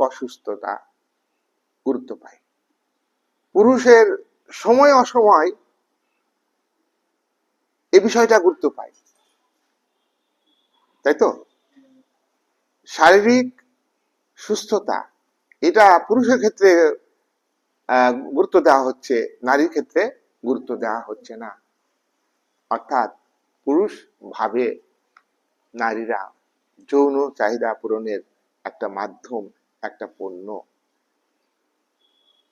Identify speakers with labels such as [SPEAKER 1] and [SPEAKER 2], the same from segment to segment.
[SPEAKER 1] অসুস্থতা গুরুত্ব পায়। পুরুষের সময় অসময় এ বিষয়টা গুরুত্ব পায়। তাই তো? শারীরিক সুস্থতা, এটা পুরুষের ক্ষেত্রে গুরুত্ব দেওয়া হচ্ছে, নারীর ক্ষেত্রে গুরুত্ব দেওয়া হচ্ছে না। অর্থাৎ পুরুষ ভাবে নারীরা যৌন চাহিদা পূরণের একটা মাধ্যম একটা পণ্য।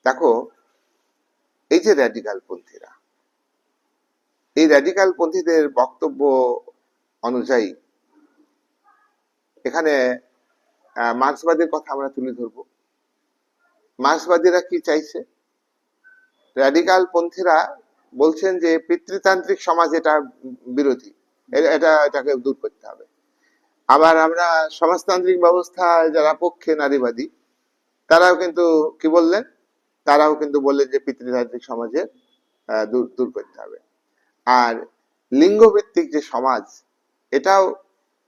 [SPEAKER 1] দেখো, এই যে র্যাডিকাল পন্থীরা, এই র্যাডিকাল পন্থীদের বক্তব্য অনুযায়ী, এখানে মার্ক্সবাদের কথা আমরা তুলে ধরব। মার্ক্সবাদীরা কি চাইছে? র্যাডিকাল পন্থীরা বলছেন যে পিতৃতান্ত্রিক সমাজ এটা বিরোধী। এটা, এটাকে দূর করতে হবে। আবার আমরা সমাজতান্ত্রিক ব্যবস্থায় যারা পক্ষে নারীবাদী, তারাও কিন্তু কি বললেন? তারাও কিন্তু বললেন যে পিতৃতান্ত্রিক সমাজের দূর দূর করতে হবে। আর লিঙ্গভিত্তিক যে সমাজ, এটাও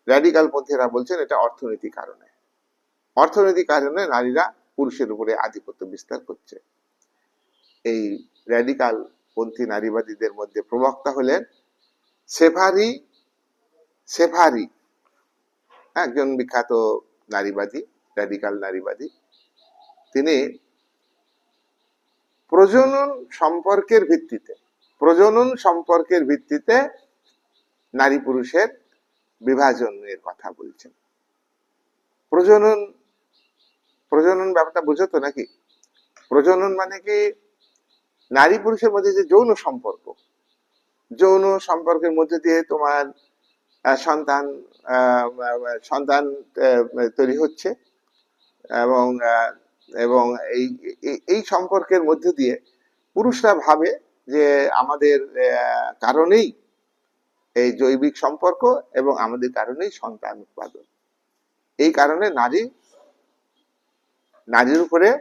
[SPEAKER 1] র্যাডিকাল পন্থীরা বলছেন এটা অর্থনৈতিক কারণে। অর্থনৈতিক কারণে নারীরা পুরুষের উপরে আধিপত্য বিস্তার করছে। এই র্যাডিকাল পন্থী নারীবাদীদের মধ্যে প্রবক্তা হলেন সেফারি সেফারি একজন বিখ্যাত নারীবাদী র্যাডিকাল নারীবাদী। তিনি প্রজনন সম্পর্কের ভিত্তিতে, প্রজনন সম্পর্কের ভিত্তিতে নারী পুরুষের বিভাজনের কথা বলছেন। প্রজনন প্রজনন ব্যাপারটা বুঝো তো নাকি? প্রজনন মানে কি? নারী পুরুষের মধ্যে যে যৌন সম্পর্ক, যৌন সম্পর্কের মধ্যে দিয়ে তোমার সন্তান সন্তান তৈরি হচ্ছে এবং এবং এই- এই সম্পর্কের মধ্য দিয়ে পুরুষরা ভাবে যে আমাদের কারণেই এই জৈবিক সম্পর্ক এবং আমাদের কারণেই সন্তান উৎপাদন। এই কারণে নারী, নারীর উপরে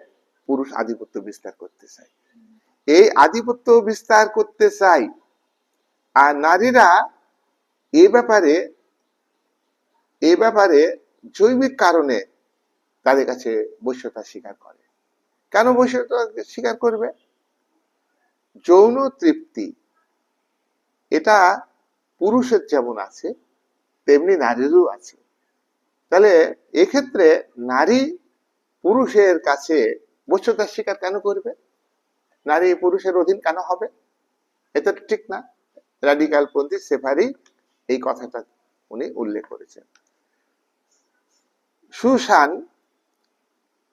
[SPEAKER 1] পুরুষ আধিপত্য বিস্তার করতে চায়। এই আধিপত্য বিস্তার করতে চাই আর নারীরা এ ব্যাপারে এ ব্যাপারে জৈবিক কারণে তাদের কাছে বৈশ্যতা স্বীকার করে। কেন বৈশ্যতা স্বীকার করবে? যৌন তৃপ্তি, এটা পুরুষের যেমন আছে, তেমনি নারীরও আছে। তাহলে এক্ষেত্রে নারী পুরুষের কাছে বৈশ্যতা স্বীকার কেন করবে? নারী পুরুষের অধীন কেন হবে? এটা ঠিক না। র্যাডিকাল পন্থী সেফারি এই কথাটা উনি উল্লেখ করেছেন। সুশান